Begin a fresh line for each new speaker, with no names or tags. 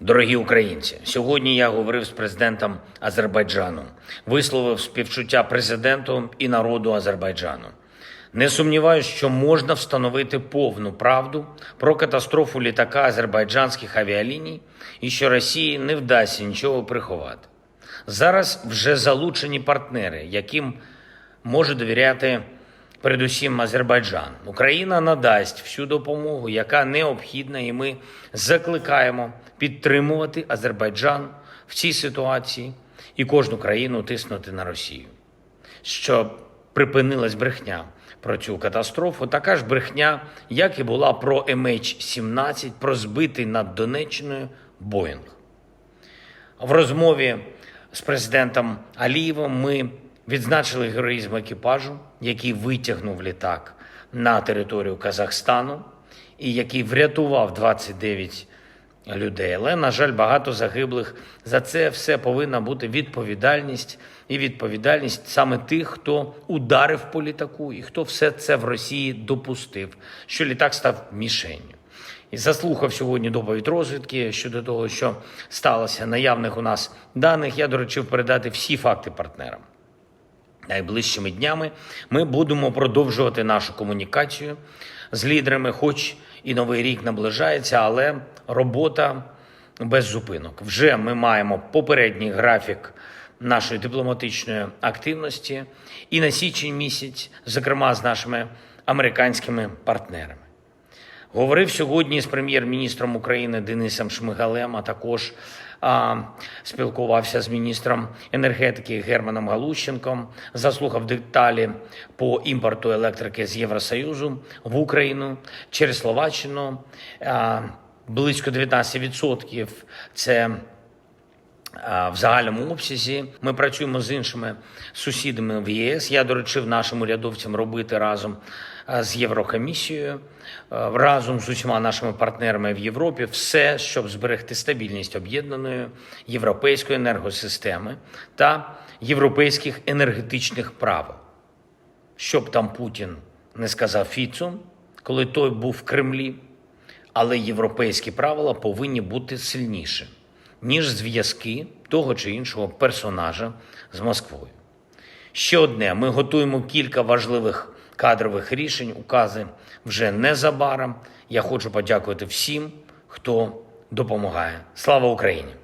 Дорогі українці, сьогодні я говорив з президентом Азербайджану, висловив співчуття президенту і народу Азербайджану. Не сумніваюся, що можна встановити повну правду про катастрофу літака азербайджанських авіаліній і що Росії не вдасться нічого приховати. Зараз вже залучені партнери, яким може довіряти передусім Азербайджан. Україна надасть всю допомогу, яка необхідна, і ми закликаємо підтримувати Азербайджан в цій ситуації і кожну країну тиснути на Росію, щоб припинилась брехня про цю катастрофу. Така ж брехня, як і була про MH17, про збитий над Донеччиною Боїнг. В розмові з президентом Алієвим ми відзначили героїзм екіпажу, який витягнув літак на територію Казахстану і який врятував 29 людей. Але, на жаль, багато загиблих. За це все повинна бути відповідальність і відповідальність саме тих, хто ударив по літаку і хто все це в Росії допустив, що літак став мішенню. І заслухав сьогодні доповідь розвідки щодо того, що сталося наявних у нас даних. Я доручив передати всі факти партнерам. Найближчими днями ми будемо продовжувати нашу комунікацію з лідерами, хоч і новий рік наближається, але робота без зупинок. Вже ми маємо попередній графік нашої дипломатичної активності і на січень місяць, зокрема з нашими американськими партнерами. Говорив сьогодні з прем'єр-міністром України Денисом Шмигалем, а також а, спілкувався з міністром енергетики Германом Галущенком, заслухав деталі по імпорту електрики з Євросоюзу в Україну через Словаччину. А, близько 19% це в загальному обсязі. Ми працюємо з іншими сусідами в ЄС. Я доручив нашим урядовцям робити разом з Єврокомісією, разом з усіма нашими партнерами в Європі, все, щоб зберегти стабільність об'єднаної європейської енергосистеми та європейських енергетичних правил. Щоб там Путін не сказав Фіцу, коли той був в Кремлі, але європейські правила повинні бути сильніші, ніж зв'язки того чи іншого персонажа з Москвою. Ще одне: ми готуємо кілька важливих кадрових рішень, укази вже незабаром. Я хочу подякувати всім, хто допомагає. Слава Україні!